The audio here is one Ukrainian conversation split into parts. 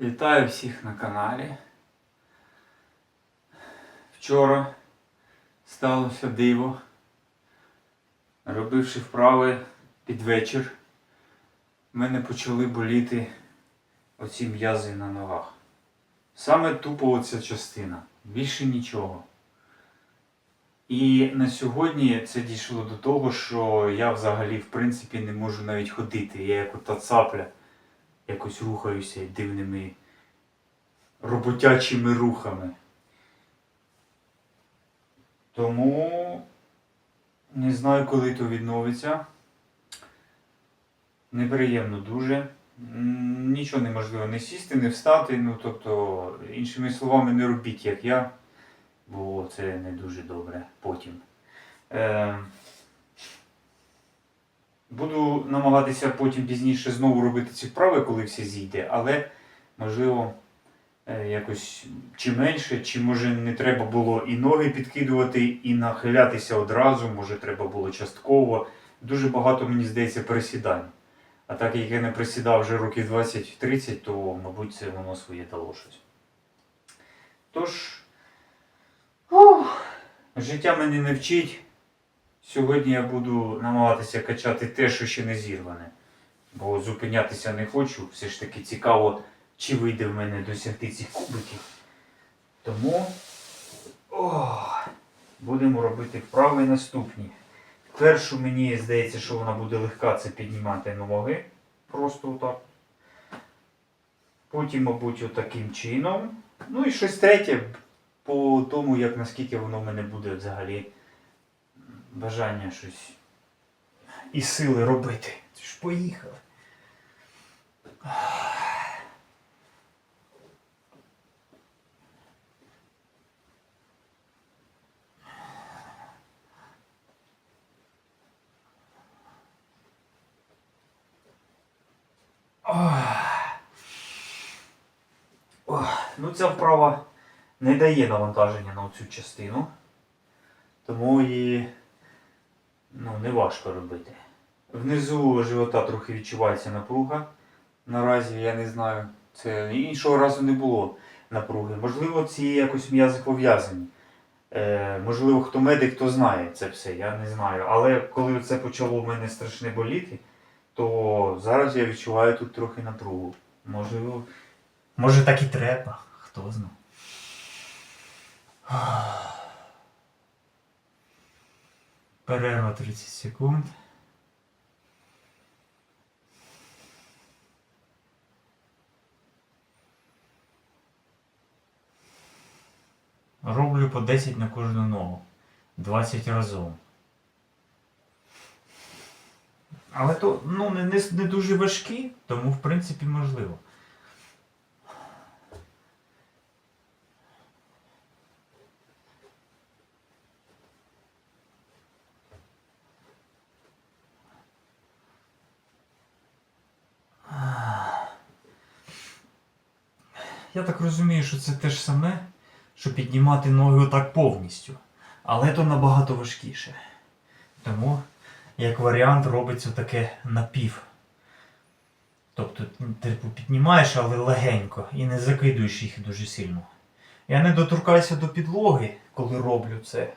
Вітаю всіх на каналі. Вчора сталося диво. Робивши вправи під вечір, в мене почали боліти оці м'язи на ногах. Саме тупо оця частина. Більше нічого. І на сьогодні це дійшло до того, що я взагалі в принципі не можу навіть ходити. Я як ота цапля якось рухаюся дивними роботячими рухами. Тому не знаю, коли то відновиться. Неприємно дуже. Нічого неможливо не сісти, не встати. Ну, тобто, іншими словами, не робіть, як я, бо це не дуже добре потім. Е, Буду намагатися потім пізніше знову робити ці вправи, коли все зійде, але можливо е, якось чи менше, чи може не треба було і ноги підкидувати, і нахилятися одразу, може треба було частково. Дуже багато, мені здається, пересідань. А так як я не присідав вже років 20-30, то, мабуть, це воно своє дало щось. Тож, ух, життя мене не вчить. Сьогодні я буду намагатися качати те, що ще не зірване. Бо зупинятися не хочу. Все ж таки цікаво, чи вийде в мене досягти цих кубиків. Тому о, будемо робити вправи наступні. Першу мені здається, що вона буде легка, це піднімати ноги. Просто отак. Потім, мабуть, отаким чином. Ну і щось третє, по тому, як наскільки воно в мене буде взагалі бажання щось і сили робити. Це ж поїхали. Ну, ця вправа не дає навантаження на цю частину. Тому її ну, не важко робити. Внизу живота трохи відчувається напруга. Наразі я не знаю. Це іншого разу не було напруги. Можливо, ці якось м'язи пов'язані. Е, можливо, хто медик, хто знає це все, я не знаю. Але коли це почало в мене страшне боліти, то зараз я відчуваю тут трохи напругу. Можливо, може так і треба, хто знає. Перерва 30 секунд. Роблю по 10 на кожну ногу. 20 разом. Але то ну, не, не, не дуже важкі, тому в принципі можливо. Я так розумію, що це те ж саме, що піднімати ноги отак повністю. Але то набагато важкіше. Тому, як варіант, робиться таке напів. Тобто, типу, піднімаєш, але легенько і не закидуєш їх дуже сильно. Я не доторкаюся до підлоги, коли роблю це.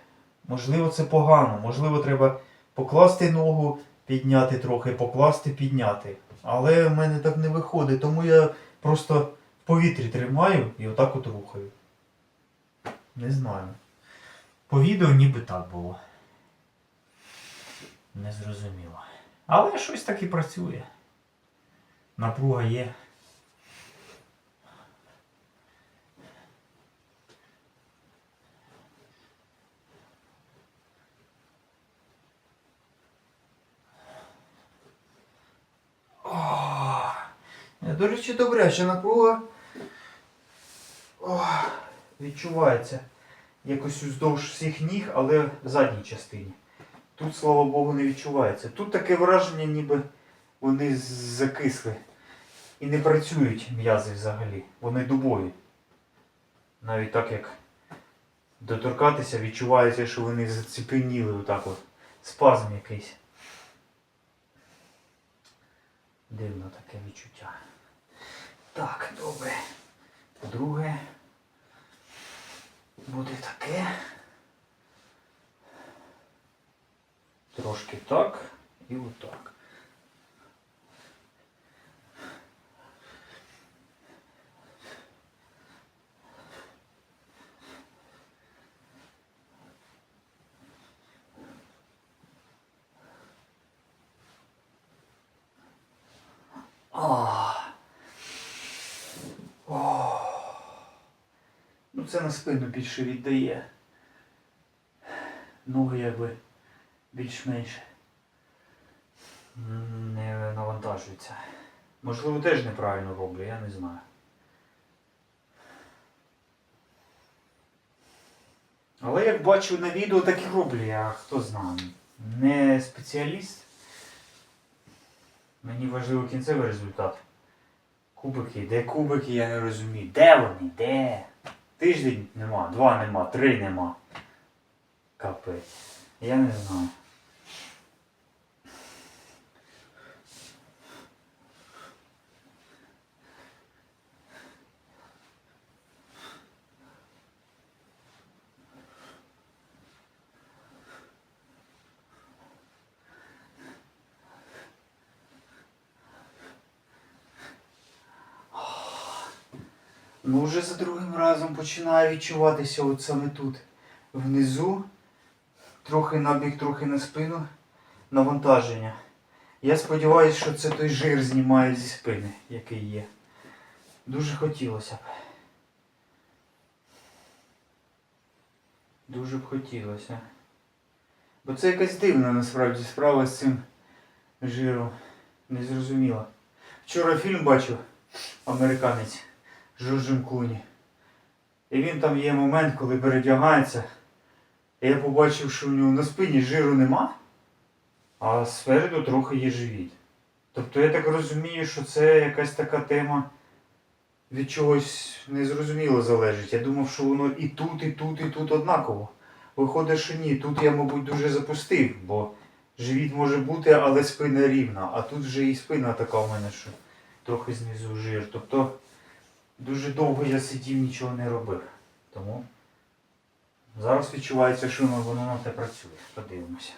Можливо, це погано, можливо, треба покласти ногу, підняти трохи, покласти, підняти. Але в мене так не виходить, тому я просто повітрі тримаю і отак от рухаю. Не знаю. По відео ніби так було. Незрозуміло. Але щось так і працює. Напруга є. До речі, добре, що напруга о, відчувається якось уздовж всіх ніг, але в задній частині. Тут, слава Богу, не відчувається. Тут таке враження, ніби вони закисли. І не працюють м'язи взагалі. Вони дубові. Навіть так як доторкатися, відчувається, що вони зацепеніли отак от. Спазм якийсь. Дивно таке відчуття. Так, добре. Друге буде таке. Трошки так і отак. А. О. Ну це на спину більше віддає. Ноги якби більш-менш не навантажуються. Можливо, теж неправильно роблю, я не знаю. Але як бачу на відео, так і роблю, я хто знає. Не спеціаліст. Мені важливий кінцевий результат. Кубики, де кубики, я не розумію. Де вони? Де? Тиждень нема, два нема, три нема. Капець. Я не знаю. Ну, вже за другим разом починає відчуватися от саме тут. Внизу, трохи на бік, трохи на спину, навантаження. Я сподіваюся, що це той жир знімає зі спини, який є. Дуже хотілося б. Дуже б хотілося. Бо це якась дивна насправді справа з цим жиром. Незрозуміло. Вчора фільм бачив американець Клуні. І він там є момент, коли передягається. І я побачив, що у нього на спині жиру нема, а спереду трохи є живіт. Тобто я так розумію, що це якась така тема від чогось незрозуміло залежить. Я думав, що воно і тут, і тут, і тут однаково. Виходить, що ні. Тут я, мабуть, дуже запустив, бо живіт може бути, але спина рівна. А тут вже і спина така у мене, що трохи знизу жир. Тобто дуже довго я сидів, нічого не робив. Тому зараз відчувається, що воно на те працює. Подивимося.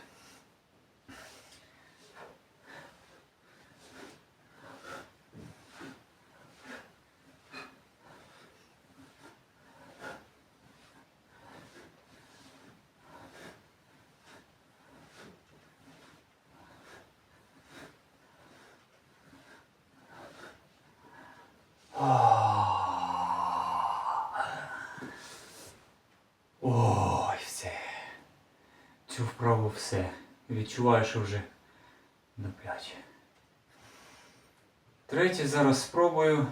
Ой, все. Цю вправу все. Відчуваю, що вже на п'ять. Третє зараз спробую.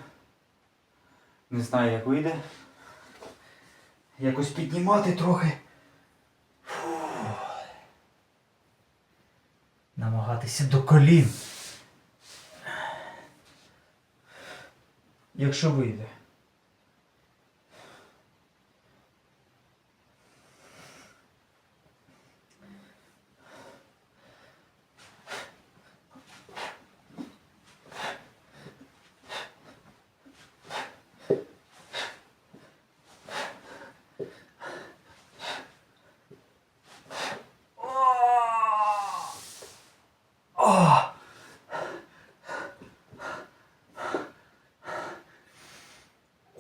Не знаю, як вийде. Якось піднімати трохи. Фу. Намагатися до колін. Якщо вийде.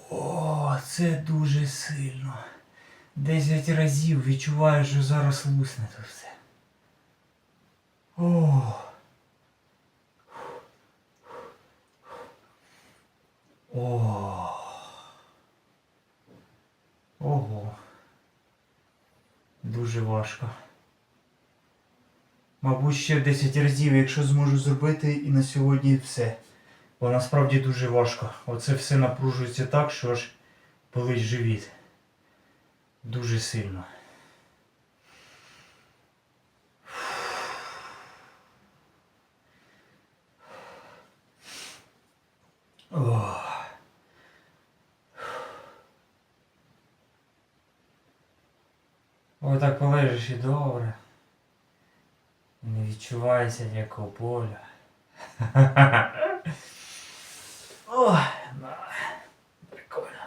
О! Це дуже сильно. Десять разів відчуваю, що зараз лусне тут все. О. О. Ого. Дуже важко. Мабуть, ще 10 разів, якщо зможу зробити, і на сьогодні все. Бо насправді дуже важко. Оце все напружується так, що аж болить живіт. Дуже сильно. Ох. Отак полежиш і добре. Не відчувається ніякого болю. Ой, на. Прикольно.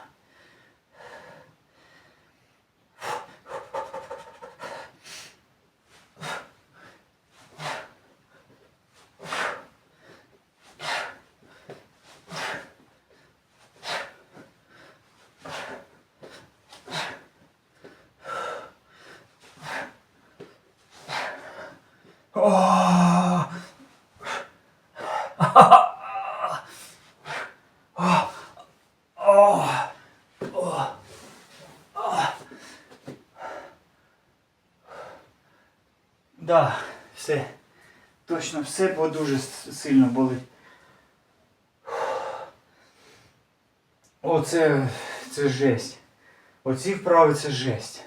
Да, все. Точно все, бо дуже сильно болить. Оце це жесть. Оці вправи це жесть.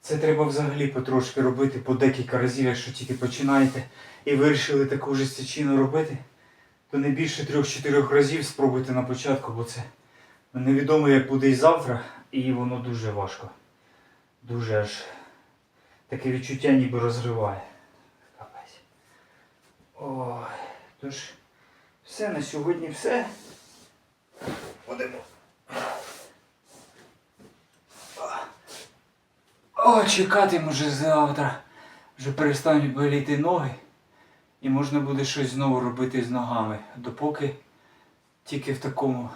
Це треба взагалі потрошки робити по декілька разів, якщо тільки починаєте і вирішили таку жестячину робити, то не більше трьох-чотирьох разів спробуйте на початку, бо це невідомо як буде і завтра, і воно дуже важко. Дуже аж таке відчуття ніби розриває. Капець. Ой, тож, все на сьогодні все. Будемо. О, чекати може завтра. Вже перестануть боліти ноги. І можна буде щось знову робити з ногами. Допоки тільки в такому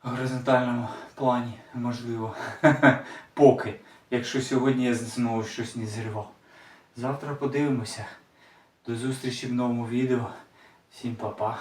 горизонтальному плані, можливо. Поки. Якщо сьогодні я знову щось не зірвав. Завтра подивимося. До зустрічі в новому відео. Всім па-па.